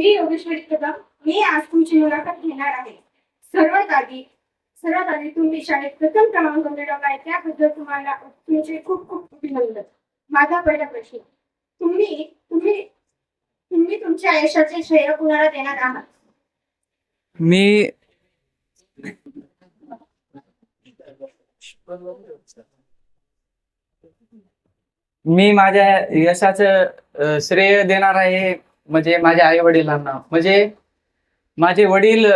मी योगेश्वरी कदम मी आज तुमची मुलाखत घेणार आहे. सर्वात आधी सर्वात आधी तुम्ही शाळेत प्रथम क्रमांक मिळवलाय त्याबद्दल तुम्हाला तुमचे खूप खूप अभिनंदन. माझा पहिला प्रश्न तुम्ही तुम्ही तुम्ही तुमच्या आयुष्याचे श्रेय कुणाला देणार आहात? मी मी माझ्या यशाचं श्रेय देणार आहे. म्हणजे माझ्या आई वडिलांना म्हणजे माझे वडील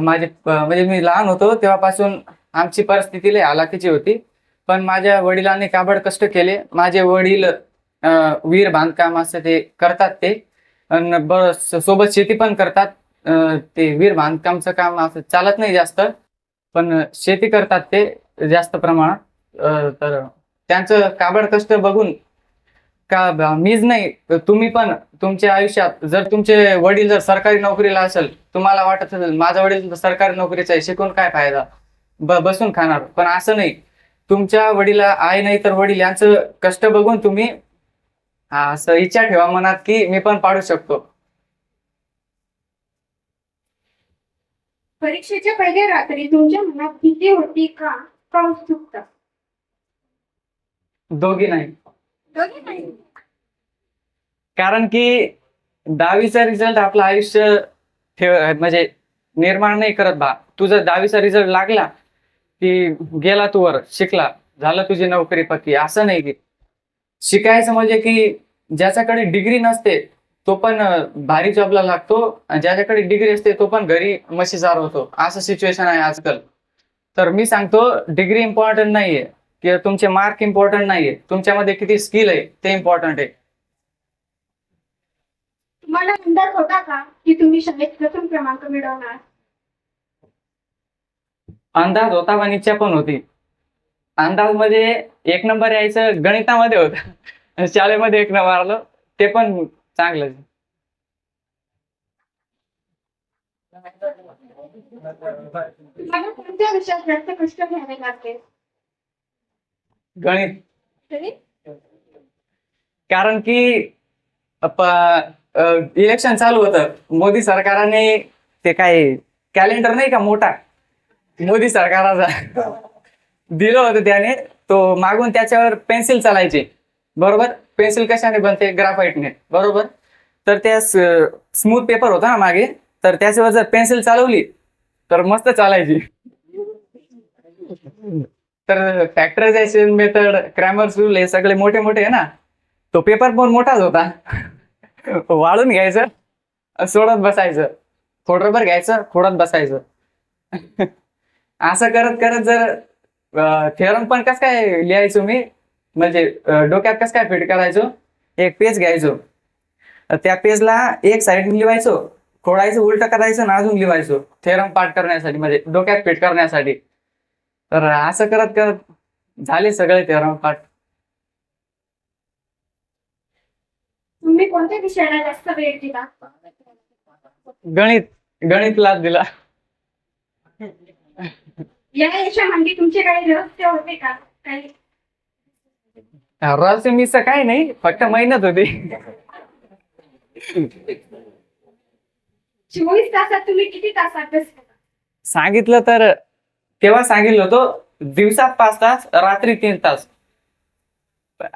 माझे म्हणजे मी लहान होतो तेव्हापासून आमची परिस्थिती लय हालाकीची होती. पण माझ्या वडिलांनी काबड कष्ट केले. माझे वडील वीर बांधकाम असं ते करतात ते. अन ब- सोबत शेती पण करतात. ते वीर बांधकामचं काम असं चालत नाही जास्त. पण शेती करतात ते जास्त प्रमाणात. तर त्यांचं काबड कष्ट बघून का मीच नाही. तुम्ही पण तुमच्या आयुष्यात जर तुमचे वडील जर सरकारी नोकरीला असेल तुम्हाला वाटत असेल माझा वडील सरकारी नोकरीचा आहे शिकून काय फायदा? ब बसून खाणार. पण असं नाही. तुमच्या वडीला आई नाही तर वडील यांचं कष्ट बघून तुम्ही हा असं इच्छा ठेवा मनात की मी पण पाडू शकतो. परीक्षेच्या पहिल्या रात्री तुमच्या मनात भीती होती का उत्सुकता? दोघी नाही. कारण की दहावीचा रिझल्ट आपलं आयुष्य ठेव म्हणजे निर्माण नाही करत बा. तुझा दहावीचा रिझल्ट लागला की गेला तू वर शिकला झालं तुझी नोकरी पक्की असं नाही की. शिकायचं म्हणजे की ज्याच्याकडे डिग्री नसते तो पण भारी जॉबला लागतो आणि ज्याच्याकडे डिग्री असते तो पण घरी मशीजार होतो असं सिच्युएशन आहे आजकाल. तर मी सांगतो डिग्री इम्पॉर्टंट नाहीये. किंवा तुमचे मार्क इम्पॉर्टंट नाहीये. तुमच्यामध्ये किती स्किल आहे ते इम्पॉर्टंट आहे. तुम्हाला अंदाज होता का की तुम्ही शाळेत प्रथम क्रमांक मिळवणार? अंदाज होता पण इच्छा पण होती. अंदाजमध्ये एक नंबर यायचं गणितामध्ये होत. शाळेमध्ये एक नंबर आलं ते पण चांगलं तुम्हाला कोणत्या विषयात जास्त कष्ट घ्यावे लागते गणित. कारण की इलेक्शन चालू होतं. मोदी सरकारने ते काय कॅलेंडर नाही का मोठा? मोदी सरकाराचा. दिलं होतं त्याने. तो मागून त्याच्यावर पेन्सिल चालायची. बरोबर? पेन्सिल कशाने बनते? ग्राफाईटने बरोबर? तर त्या स्मूथ पेपर होता ना मागे. तर त्याच्यावर जर पेन्सिल चालवली तर मस्त चालायची. तर फॅक्टरायझेशन मेथड क्रॅमर्स रूल हे सगळे मोठे मोठे आहे ना? तो पेपर पण मोठाच होता. वाळून घ्यायचं सोडत बसायचं. खोडरभर घ्यायचं खोडत बसायचं. असं करत करत जर थेरम पण कस काय लिहायचो मी? म्हणजे डोक्यात कस काय फिट करायचो? एक पेज घ्यायचो. त्या पेजला एक साईड लिवायचो. खोडायचं उलट करायचं ना अजून लिवायचो. थेरम पाठ करण्यासाठी म्हणजे डोक्यात फिट करण्यासाठी. तर असं करत करत झाले सगळे थेरम पाठ तुम्ही कोणत्या विषयाला जास्त वेळ दिला? गणित गणितला दिला. या यशामागे तुमचे काही रहस्य होते का? काही? रहस्य मिस काही नाही फक्त मेहनत होती. चोवीस तासात तुम्ही किती तास अभ्यास केला? सांगितलं तर तेव्हा सांगितलं होतं दिवसात पाच तास रात्री तीन तास.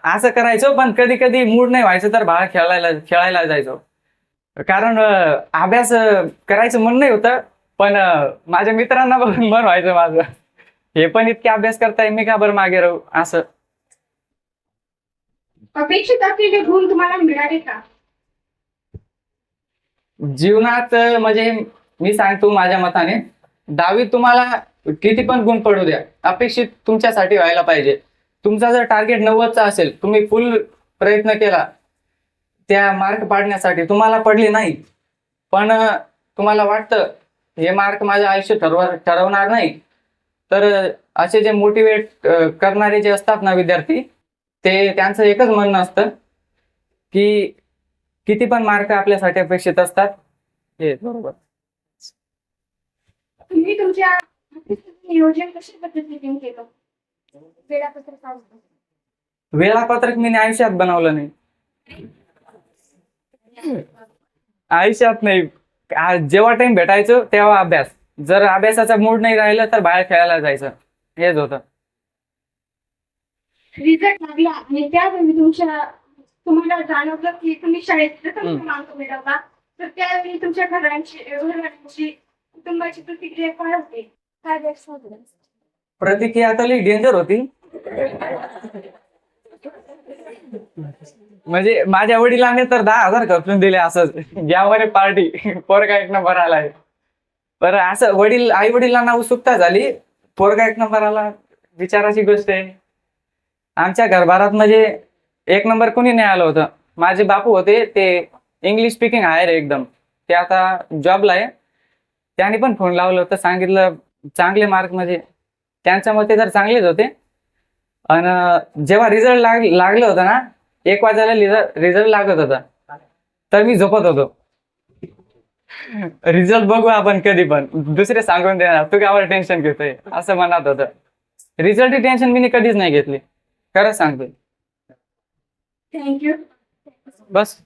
असं करायचो पण कधी कधी मूड नाही व्हायचं तर बाहेर खेळायला खेळायला जायचो. कारण अभ्यास करायचं मन नाही होतं पण माझ्या मित्रांना बघून मन व्हायचं माझं. हे पण इतके अभ्यास करताय मी का बरं मागे राहू? असं. अपेक्षित असलेले गुण तुम्हाला मिळाले का? जीवनात म्हणजे मी सांगतो माझ्या मताने. दहावीत तुम्हाला किती पण गुण पडू द्या. अपेक्षित तुमच्यासाठी व्हायला पाहिजे. तुमचा जर टार्गेट नव्वदचा असेल तुम्ही फुल प्रयत्न केला त्या मार्क पाडण्यासाठी तुम्हाला पडले नाही. पण तुम्हाला वाटतं हे मार्क माझं आयुष्य ठरव ठरवणार नाही. तर असे जे मोटिवेट करणारे जे असतात ना विद्यार्थी ते त्यांचं एकच म्हणणं असतं की किती पण मार्क आपल्यासाठी अपेक्षित असतात. हे बरोबर. तुम्ही तुमच्या नियोजन कशा पद्धतीने केलं वेळापत्रक मी आयुष्यात बनवलं नाही. आयुष्यात नाही. जेव्हा टाइम भेटायचो तेव्हा अभ्यास. जर अभ्यासाचा मूड नाही राहिला तर बाहेर खेळायला जायचं. हेच होतं. रिझल्ट लागला. आणि त्यावेळी तुमच्या तुम्हाला जाणवलं की तुम्ही शाळेत. क्रमांक मिळवला. तर त्यावेळी तुमच्या घरांची घरच्यांची कुटुंबाची प्रतिक्रिया काय होती? काय व्यक्त प्रतिक्रिया आता लई डेंजर होती. म्हणजे माझ्या वडिलांनी तर दहा हजार खर्चून दिले असंच. यामध्ये पार्टी पोरगा एक नंबर आलाय पर असं वडील आई वडिलांना उत्सुकता झाली. पोरगा एक नंबर आला विचाराची गोष्ट आहे. आमच्या घरभारात म्हणजे एक नंबर कोणी नाही आलं होतं. माझे बापू होते ते इंग्लिश स्पीकिंग आहे रे एकदम. ते आता जॉबला आहे. त्याने पण फोन लावलं होतं सांगितलं चांगले मार्क म्हणजे त्यांच्या मते तर चांगलेच होते. आणि जेव्हा रिझल्ट लाग लागलं होतं ना एक वाजायला रिझल्ट लागत होता. तर मी झोपत होतो. रिझल्ट बघू आपण कधी पण. दुसरे सांगून देणार. तू कावर टेन्शन घेतोय. असं मनात होतं. रिझल्टची टेन्शन मी कधीच नाही घेतली. खरंच सांगतोय. थँक्यू बस.